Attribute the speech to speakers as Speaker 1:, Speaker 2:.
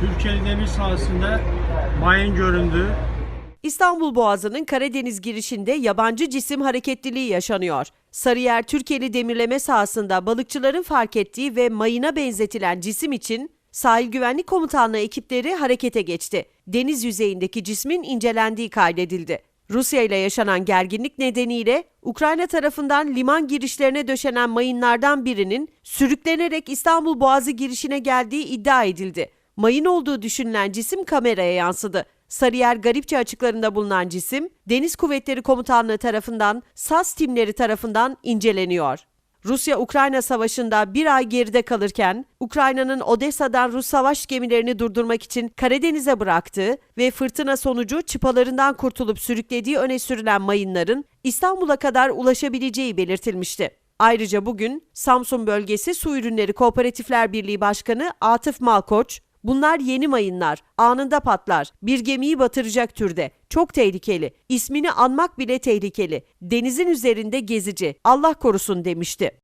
Speaker 1: Türkiye'nin demir sahasında mayın göründü.
Speaker 2: İstanbul Boğazı'nın Karadeniz girişinde yabancı cisim hareketliliği yaşanıyor. Sarıyer Türkiye'li demirleme sahasında balıkçıların fark ettiği ve mayına benzetilen cisim için Sahil Güvenlik Komutanlığı ekipleri harekete geçti. Deniz yüzeyindeki cismin incelendiği kaydedildi. Rusya ile yaşanan gerginlik nedeniyle Ukrayna tarafından liman girişlerine döşenen mayınlardan birinin sürüklenerek İstanbul Boğazı girişine geldiği iddia edildi. Mayın olduğu düşünülen cisim kameraya yansıdı. Sarıyer Garipçe açıklarında bulunan cisim, Deniz Kuvvetleri Komutanlığı tarafından SAS timleri tarafından inceleniyor. Rusya-Ukrayna savaşında bir ay geride kalırken, Ukrayna'nın Odessa'dan Rus savaş gemilerini durdurmak için Karadeniz'e bıraktığı ve fırtına sonucu çıpalarından kurtulup sürüklediği öne sürülen mayınların İstanbul'a kadar ulaşabileceği belirtilmişti. Ayrıca bugün Samsun Bölgesi Su Ürünleri Kooperatifler Birliği Başkanı Atıf Malkoç, Bunlar yeni mayınlar, anında patlar, bir gemiyi batıracak türde. Çok tehlikeli, ismini anmak bile tehlikeli. Denizin üzerinde gezici, Allah korusun demişti.